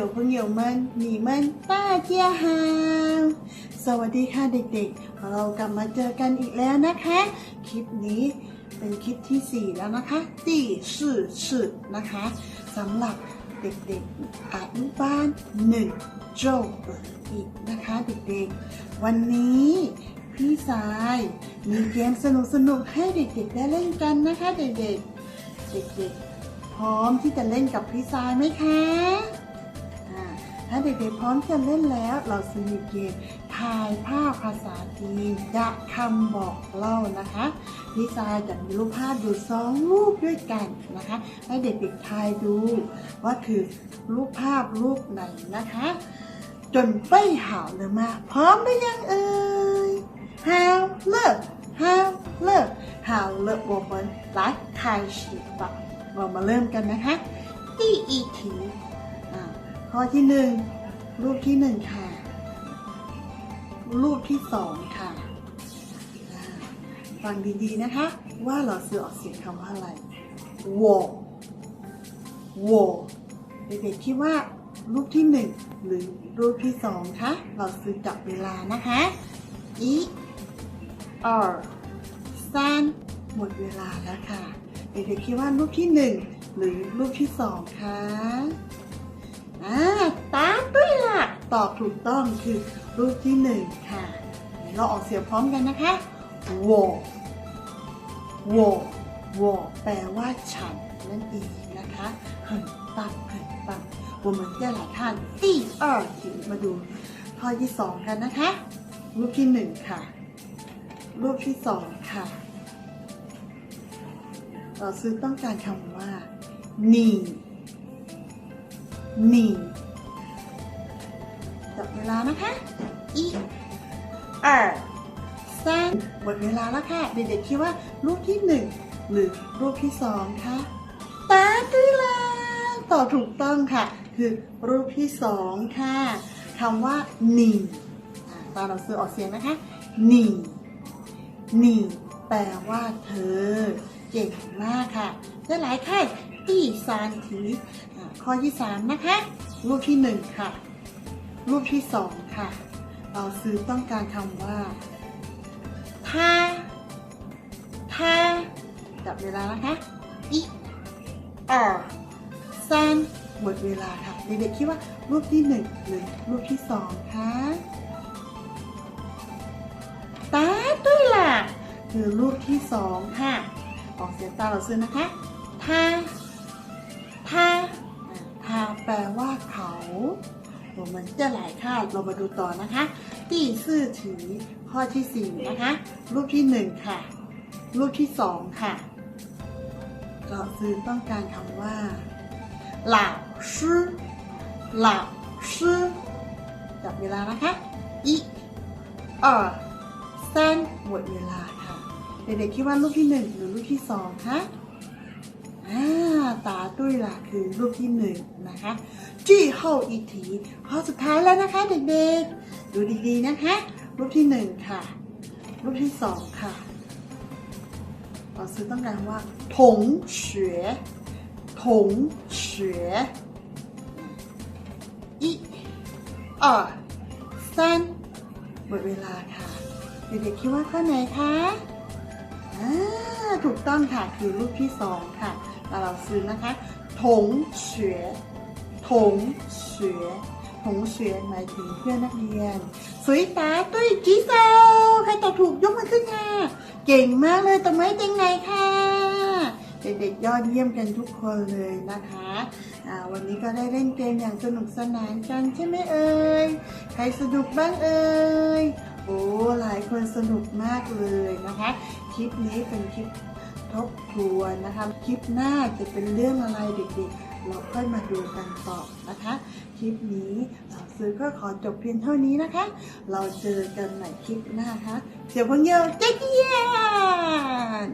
ยว朋友们你们大家好สวัสดีค่ะเด็กๆ เรากลับมาเจอกันอีกแล้วนะคะ คลิปนี้เป็นคลิปที่ 4 แล้วนะคะที่สื่อสื่อนะคะสำหรับเด็กๆอนุบาลหนึ่งโจเปิดอีกนะคะเด็กๆ วันนี้พี่สายมีเกมสนุกๆ ให้เด็กๆ ได้เล่นกันนะคะเด็กๆ เด็กๆ พร้อมที่จะเล่นกับพี่สายไหมคะอ่าถ้า เด็กๆพร้อมจะเล่นแล้วเราจะมีเกมถ่ายภาพภาษาจีนจากคำบอกเล่านะคะพี่สายจะมีรูปภาพอยู่สองรูปด้วยกันนะคะ ให้เด็กๆทายดู ว่าคือรูปภาพรูปไหนนะคะ จนไปหาวเลยมา พร้อมหรือยังเอ่ย好了好了好了我们来开始吧เรามาเริ่มกันนะคะ第一题อ่า ข้อที่หนึ่งรูปที่หนึ่งค่ะ รูปที่สองค่ะฟังดีๆนะคะ ว่าเราซื้อออกเสียงคำว่าอะไรวอวอเด็กๆคิดว่ารูปที่หนึ่งหรือรูปที่สองคะเราซื้อจับเวลานะคะอีอรซานหมดเวลาแล้วค่ะ เด็กๆคิดว่ารูปที่หนึ่งหรือรูปที่สองคะ อ่าตามด้วยล่ะ ตอบถูกต้องคือรูปที่หนึ่งค่ะ เราออกเสียงพร้อมกันนะคะ我我我แปลว่าฉันนั่นเองนะคะ很棒很棒我们再来看第二题มาดูข้อที่สองกันนะคะ รูปที่หนึ่งค่ะ รูปที่สองค่ะ เราซื้อต้องการคำว่านี่ นี่จับเวลานะคะอี二三หมดเวลาแล้วค่ะ เด็กๆคิดว่ารูปที่หนึ่งหรือรูปที่สองคะตาด้วยล่ะตอบถูกต้องค่ะ คือรูปที่สองค่ะคำว่านี่อ่าตาเราซื้อออกเสียงนะคะหนี่นี่แปลว่าเธอ เก่งมากค่ะจะหลายค่ายที่ซานทีอ่า ข้อที่สามนะคะ รูปที่หนึ่งค่ะ รูปที่สองค่ะ เราซื้อต้องการคำว่าท่าท่าจับเวลานะคะอีอซานหมดเวลาค่ะ เด็กๆคิดว่ารูปที่หนึ่งหรือรูปที่สองคะตาด้วยล่ะคือรูปที่สองค่ะ ออกเสียงตาเราซื้อนะคะท่าท่าอ่าท่า แปลว่าเขา我们จะหลายค่าเรามาดูต่อนะคะที่ซื่อถือข้อที่สี่นะคะ รูปที่หนึ่งค่ะ รูปที่สองค่ะก็คือต้องการคำว่าหล่าชื่อหล่าชื่อจับเวลานะคะอีเออสั้นหมดเวลาค่ะ เด็กๆคิดว่ารูปที่หนึ่งหรือรูปที่สองคะ ตาตุ้ยล่ะคือรูปที่หนึ่งนะคะจี้เข้าอีทีข้อสุดท้ายแล้วนะคะเด็กๆ ดูดีๆนะคะ รูปที่หนึ่งค่ะ รูปที่สองค่ะเราซื้อต้องการว่าถงเฉวถงเฉวอี二三หมดเวลาค่ะ เด็กๆคิดว่าข้อไหนคะอ่าถูกต้องค่ะคือรูปที่สองค่ะ แล้วเราซื้อนะคะถงเฉวถงเฉวถงเฉวหมายถึงเพื่อนนักเรียน สวยตาตุ้ยจีเซาใครตอบถูกยกมือขึ้นค่ะ เก่งมากเลยตบมือให้เต็งไหนค่ะเด็กๆยอดเยี่ยมกันทุกคนเลยนะคะอ่าวันนี้ก็ได้เล่นเกมอย่างสนุกสนานกันใช่ไหมเอ่ย ใครสนุกบ้างเอ่ย โอ้หลายคนสนุกมากเลยนะคะ คลิปนี้เป็นคลิป ทบทวนนะคะ คลิปหน้าจะเป็นเรื่องอะไรเด็กๆ เราค่อยมาดูกันต่อนะคะ คลิปนี้เราซื้อก็ขอจบเพียงเท่านี้นะคะ เราเจอกันใหม่คลิปหน้าคะเดี๋ยวพงเยาเจ๊กเยียน